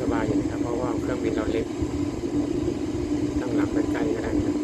สบายอยู่นะครับ เพราะว่าเครื่องบินเราเล็ก ตั้งหลักใกล้ๆก็ได้นะครับ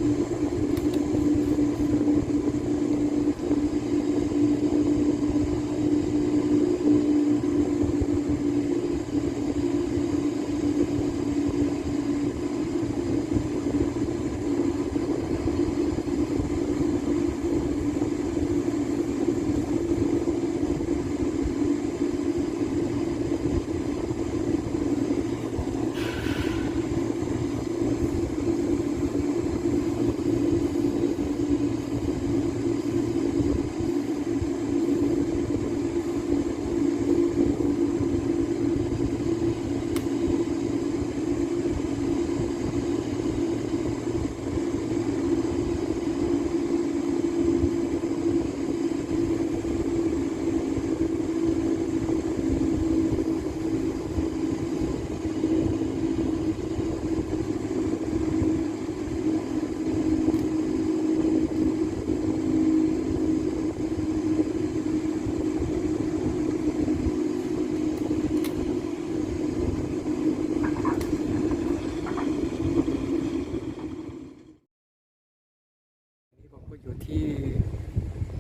นี่ผมก็อยู่ที่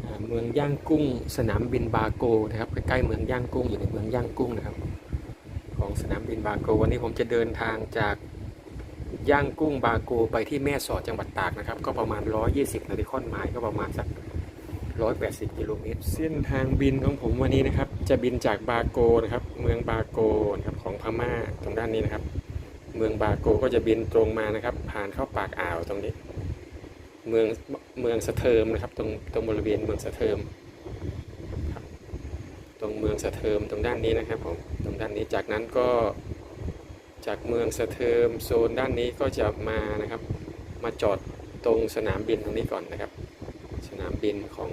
อ่าเมืองย่างกุ้ง สนามบินบาโกนะครับใกล้ๆเมืองย่างกุ้งอยู่ในเมืองย่างกุ้งนะครับ ของสนามบินบาโก วันนี้ผมจะเดินทางจากย่างกุ้งบาโกไปที่แม่สอดจังหวัดตากนะครับ ก็ประมาณ 120นาฬิคอนไมล์ก็ประมาณสัก180กิโลเมตรเส้นทางบินของผมวันนี้นะครับ จะบินจากบาโกนะครับ เมืองบาโกนะครับของพม่าตรงด้านนี้นะครับ เมืองบาโกก็จะบินตรงมานะครับ ผ่านเข้าปากอ่าวตรงนี้ เมืองเมืองสะเทิมนะครับตรงตรงบริเวณเมืองสะเทิมครับตรงเมืองสะเทิมตรงด้านนี้นะครับผมตรงด้านนี้จากนั้นก็จากเมืองสะเทิมโซนด้านนี้ก็จะมานะครับ มาจอดตรงสนามบินตรงนี้ก่อนนะครับ สนามบินของ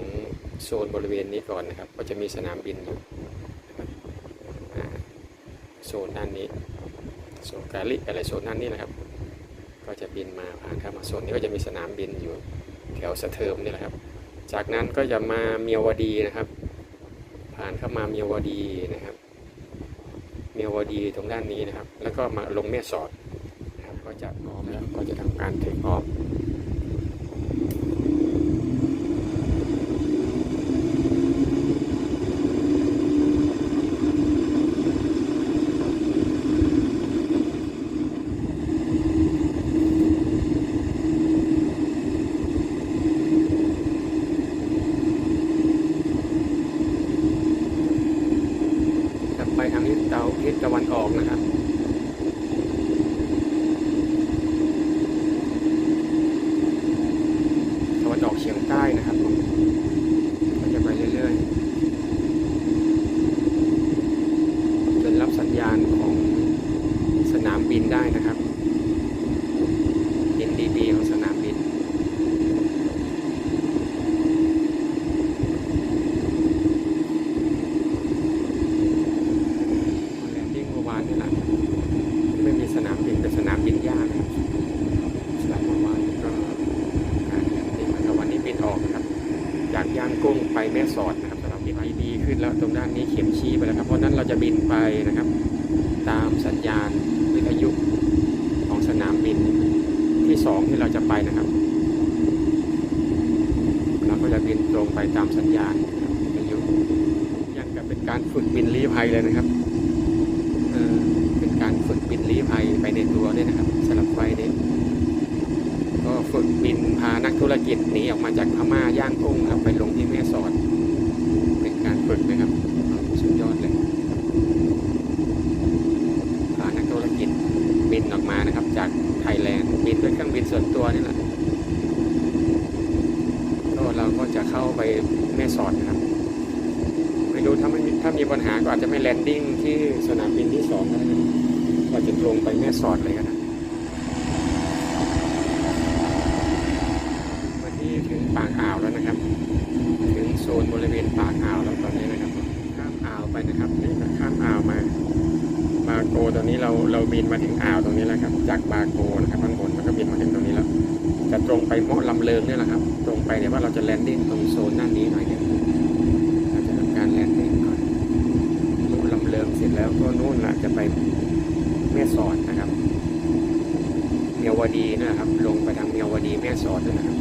โซนบริเวณนี้ก่อนนะครับ ก็จะมีสนามบินอยู่โซนด้านนี้โซนกาลิอะไรโซนด้านนี้นะครับ จะบินมาผ่านเข้ามาโซนนี้ก็จะมีสนามบินอยู่แถวสะเทิมนี่แหละครับ จากนั้นก็จะมาเมียวดีนะครับ ผ่านเข้ามาเมียวดีนะครับ เมียวดีตรงด้านนี้นะครับ แล้วก็มาลงแม่สอดนะครับก็จะพร้อมแล้วก็จะทำการเทคออฟ จะไปทางทิศตะ วันทิศตะวันออกนะครับ ตะวันออกเฉียงใต้นะครับผมก็จะไปเรื่อยๆ จนรับสัญญาณของสนามบินได้นะครับ NDB ของสนามบิน แลนดิ้งเมื่อวานนี่แหละไม่มีสนามบินเป็นสนามบินย่างนะครับสนามเมื่อวานก็การแลนดิ้งนะครับวันนี้บินออกนะครับ จากย่างกุ้งไปแม่สอดนะครับสำหรับบินดีขึ้นแล้วตรงด้านนี้เข็มชี้ไปแล้วครับเพราะฉะนั้นเราจะบิน ไปนะครับ ตามสัญญาณวิทยุของสนามบินที่สองที่เราจะไปนะครับเราก็จะบินตรงไปตามสัญญาณวิทยุยังกับเป็นการฝึกบินลี้ภัยเลยนะครับเออเป็นการฝึกบินลี้ภัยไปในตัวด้วยนะครับสำหรับไฟล์นี้ก็ฝึกบินพานักธุรกิจหนีออกมาจากพม่าย่างกุ้งครับไปลงที่แม่สอด เป็นการฝึกนะครับสุดยอดเลยพานักธุรกิจบินออกมานะครับ จากไทยแลนด์บินด้วย เครื่องบินส่วนตัวนี่แหละก็เราก็จะเข้าไปแม่สอดนะครับ ไม่รู้ถ้าไม่ถ้ามีปัญหาก็อาจจะไม่แลนดิ้งที่สนามบินที่สองก็ได้ก็จะตรงไปแม่สอดเลยก็ได้มาที่ถึงปากอ่าวแล้วนะครับ ถึงโซนบริเวณปากอ่าวแล้วตอนนี้นะครับ ข้ามอ่าวไปนะครับนี่ก็ข้ามอ่าวมาบาโกตอนนี้เราเราบินมาถึงอ่าวตรงนี้แล้วครับ จากบาโกนะครับ จะตรงไปเมาะลำเลิงเนี่ยแหละครับ ตรงไปเนี่ยว่าเราจะแลนดิ้งตรงโซนด้านนี้หน่อยหนึงเราจะทำการแลนดิ้งก่อนนู่นลำเลิงเสร็จแล้วก็นู่นละจะไปแม่สอดนะครับ เมียวดีนะครับ ลงไปทางเมียวดีแม่สอดด้วยนะครับ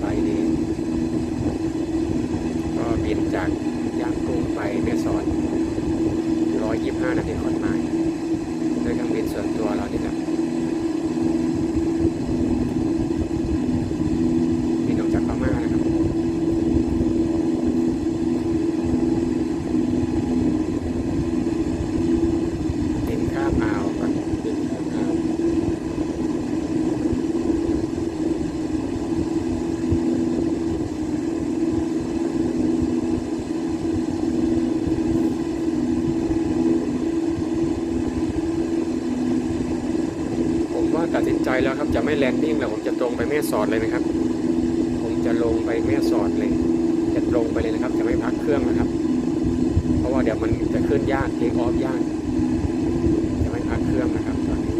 ไปดีก็บินจากย่างกุ้งไปแม่สอด125 นาทีคอนไมล์ด้วยเครื่องบินส่วนตัวเรานี่แหละบินออกจากพม่านะครับ บินข้ามอ่าวก่อนบินข้ามอ่าวผมว่าตัดสินใจ แล้วครับจะไม่แลนดิ้งแล้วผมจะตรงไปแม่สอดเลยนะครับ ผมจะลงไปแม่สอดเลย จะตรงไปเลยนะครับ จะไม่พักเครื่องนะครับ เพราะว่าเดี๋ยวมันจะขึ้นยากเทคออฟยากจะไม่พักเครื่องนะครับตอนนี้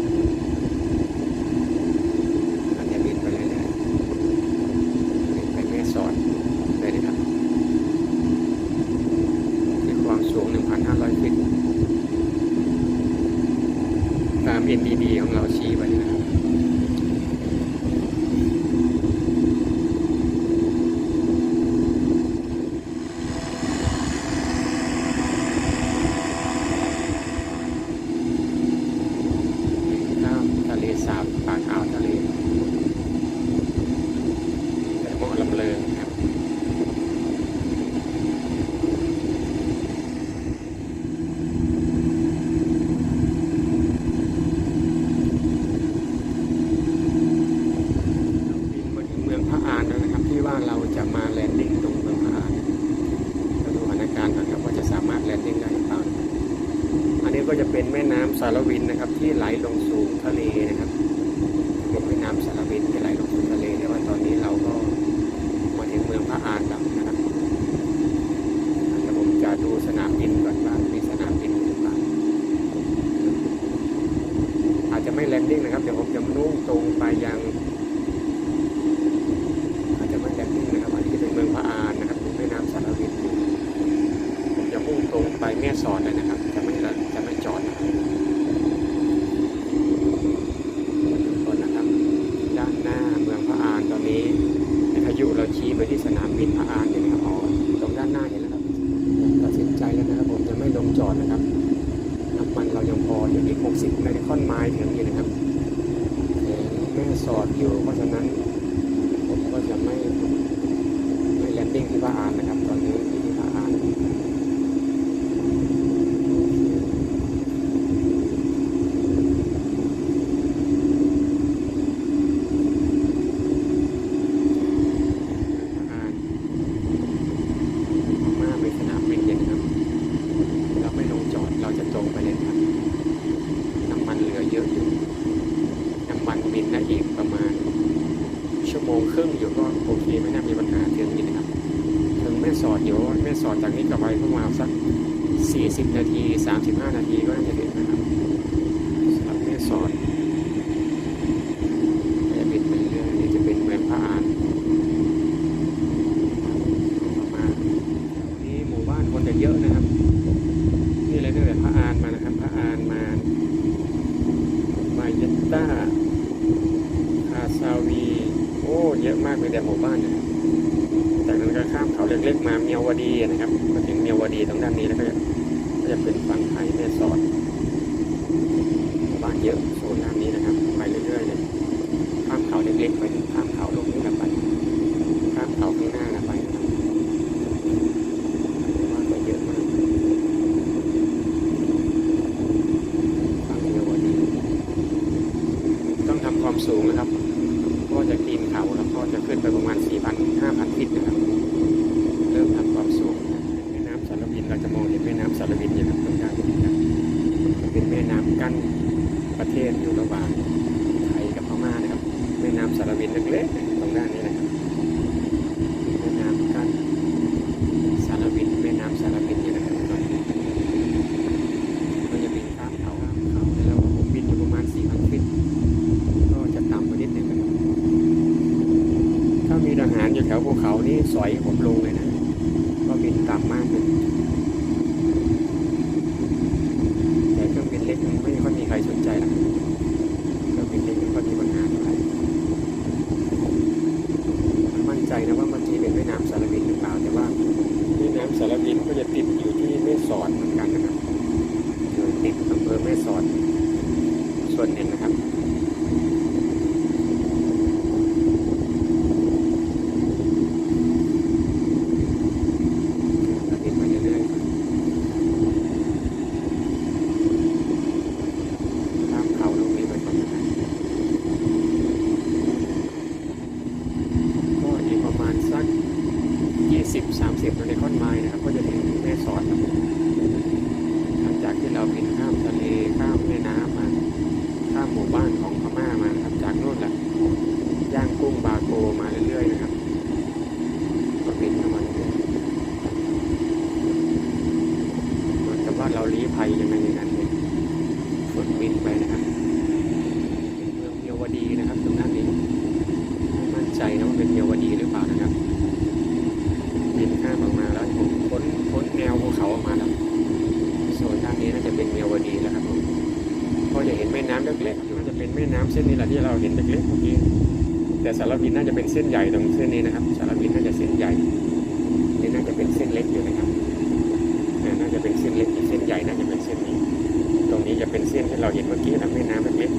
อาจจะบินไปเรื่อยๆบินไปแม่สอดเลยนะครับที่ความสูง 1,500ฟิตตาม NDD ของเราชี้ไว้นะครับ ข้ามทะเลสาบปากอ่าวทะเลแต่เหมาะลำเลิงครับ เราบินมาถึงเมืองพระอานแล้วนะครับ ที่ว่าเราจะมาแลนดิ้งตรงเมืองพระอานเราดูสถานการณ์ก่อนครับว่าจะสามารถแลนดิ้งได้หรือเปล่า อันนี้ก็จะเป็นแม่น้ำสารวินนะครับ ที่ไหลลงสู่ทะเลนะครับเป็นแม่น้ำสารวินที่ไหลลงสู่ทะเลแต่ว่าตอนนี้เราก็มาถึงเมืองพระอานแล้วนะครับแต่ผมจะดูสนามบินก่อนว่ามีสนามบินหรือเปล่าอาจจะไม่แลนดิ้งนะครับเดี๋ยวผมจะมุ่งตรงไปยัง ที่ตรงนี้นะครับแม่สอดอยู่วัฒนะฉะนั้น ผมก็จะไม่ไม่แลนดิ้งที่พระอานนะครับ ตอนนี้อยู่ที่พระอาน อ่านมาไปสนามบินเลยนะครับ เราไม่ลงจอด เราจะตรงไปเลยครับ น้ำมันเหลือเยอะอยู่ น้ำมันบินได้อีกประมาณ ชั่วโมง ครึ่งอยู่ก็โอเคไม่น่ามีปัญหาถึงนี้นะครับ ถึงแม่สอดอยู่แม่สอดจากนี้กลับไปประมาณสัก 40 นาที 35 นาทีก็น่าจะถึงนนะครับสำหรับแม่สอดจะบินไปเรื่อยนี่จะเป็นเมืองพระอานมาณนี้หมู่บ้านคนจะเยอะนะครับนี่เลยตั้งแต่พระอานมานะครับพระอานมามาเยต้าซาวี โอ้ เยอะมากเลย แต่หมู่บ้านนะครับจากนั้นก็ข้ามเขาเล็กๆมาเมียววดีนะครับ มาถึงเมียววดีตรงด้านนี้แล้วก็จะเป็นฝั่งไทยแม่สอดหมู่บ้านเยอะโซนด้านนี้นะครับ ไปเรื่อยๆเลยข้ามเขาเล็กๆไปถึงข้ามเขาลงนี้แล้วไป ข้ามเขาข้างหน้าแล้วไปนะครับว่าก็เยอะมากฟังเยอะกว่านี้ต้องทำความสูงนะครับ เพราะว่าจะปีนเขาแล้วก็จะขึ้นไปประมาณ 4,000 5,000ฟิตนะครับ เริ่มทำความสูงแม่น้ำสารวินเราจะมองเห็นแม่น้ำสารวินอยู่ครับตรงด้านนี้นะครับจะเป็นแม่น้ำกั้นประเทศอยู่ระหว่างไทยกับพม่านะครับ แม่น้ำสารวินเล็กๆตรงด้านนี้นะครับ แม่น้ำกั้นสารวินแม่น้ำสารวินอยู่นะครับตอนนี้ก็จะบินข้ามเขาข้ามเขาแล้วผมบินอยู่ประมาณ 4,000 ฟิต ก็จะต่ำกว่านิดหนึ่งนะครับ ถ้ามีทหารอยู่แถวภูเขานี่สอยผมลงเลยนะ บ้านของพม่ามาครับ จากนู่นแหละย่างกุ้งบาโกมาเรื่อยๆนะครับก็ปิดเข้ามาเหมือนกับว่าเราลี้ภัยยังไงอย่นั้นเลยฝนบินไปนะครับเป็นเมืองเยาวดีนะครับ ตรงนั้นนี้ไม่มั่นใจนะว่าเป็นเยาวดีหรือเปล่านะครับบินข้ามออกมาแล้วผมพ้นพ้นแนวภูเขาออกมาแล้วโซนด้านนี้น่าจะเป็นเยาวดีแล้วครับผม ก็จะเห็นแม่น้ำเล็กๆน่าจะเป็นแม่น้ำเส้นนี้แหละที่เราเห็นเล็กๆเมื่อกี้แต่สารวินน่าจะเป็นเส้นใหญ่ตรงเส้นนี้นะครับ สารวินน่าจะเส้นใหญ่นี่น่าจะเป็นเส้นเล็กอยู่นะครับน่าจะเป็นเส้นเล็กเส้นใหญ่น่าจะเป็นเส้นนี้ ตรงนี้จะเป็นเส้นที่เราเห็นเมื่อกี้นะแม่น้ำเล็ก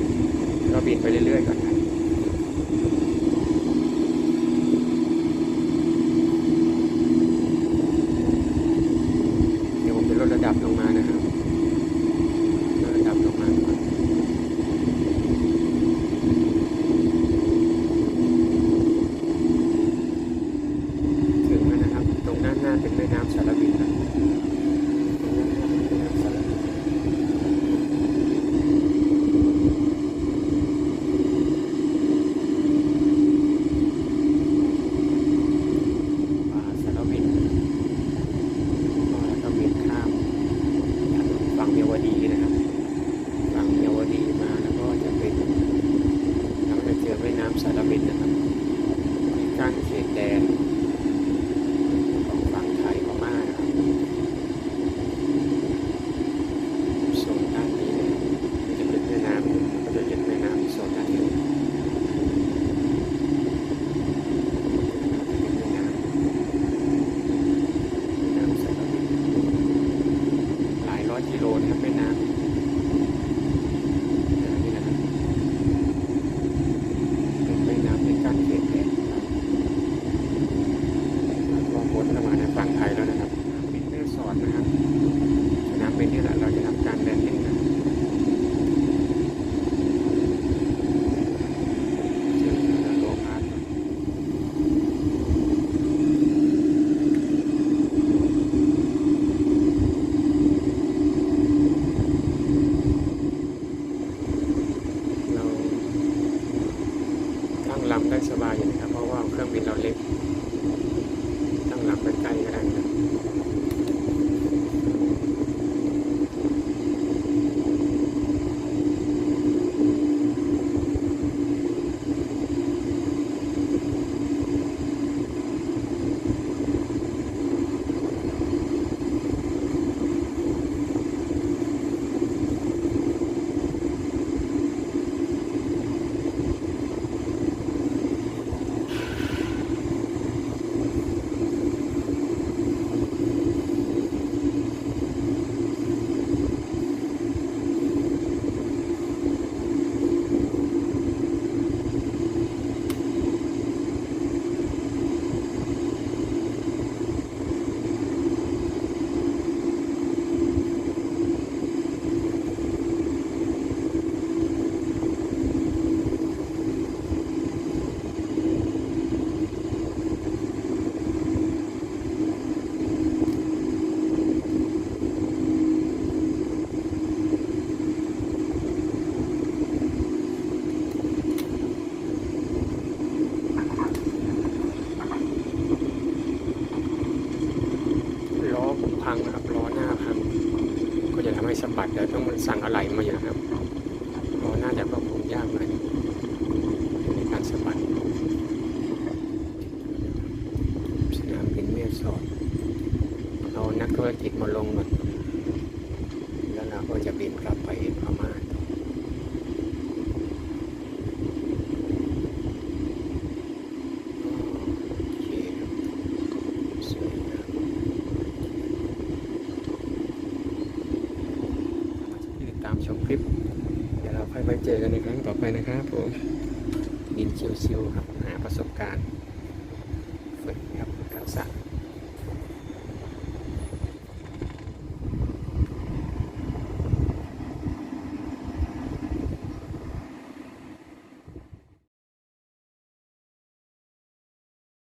ๆเราบินไปเรื่อยๆก่อนนะเดี๋ยวผมจะลดระดับลงมานะครับ บัดเดี๋ยวต้องสั่งอะไรมาอย่างครับล้อหน้าจะก็คงยากหน่อยในการสะบัดสนามบินเมียสอดเอานักธุรกิจมาลงก่อนแล้วเราก็จะบินกลับไปพม่าต่อโอเคครับสวยงาม ที่ติดตามชม คลิป เดี๋ยวเราค่อยไปเจอกันในครั้งต่อไปนะครับผมบินชิวๆครับหาประสบการณ์ฝึกครับทักษะ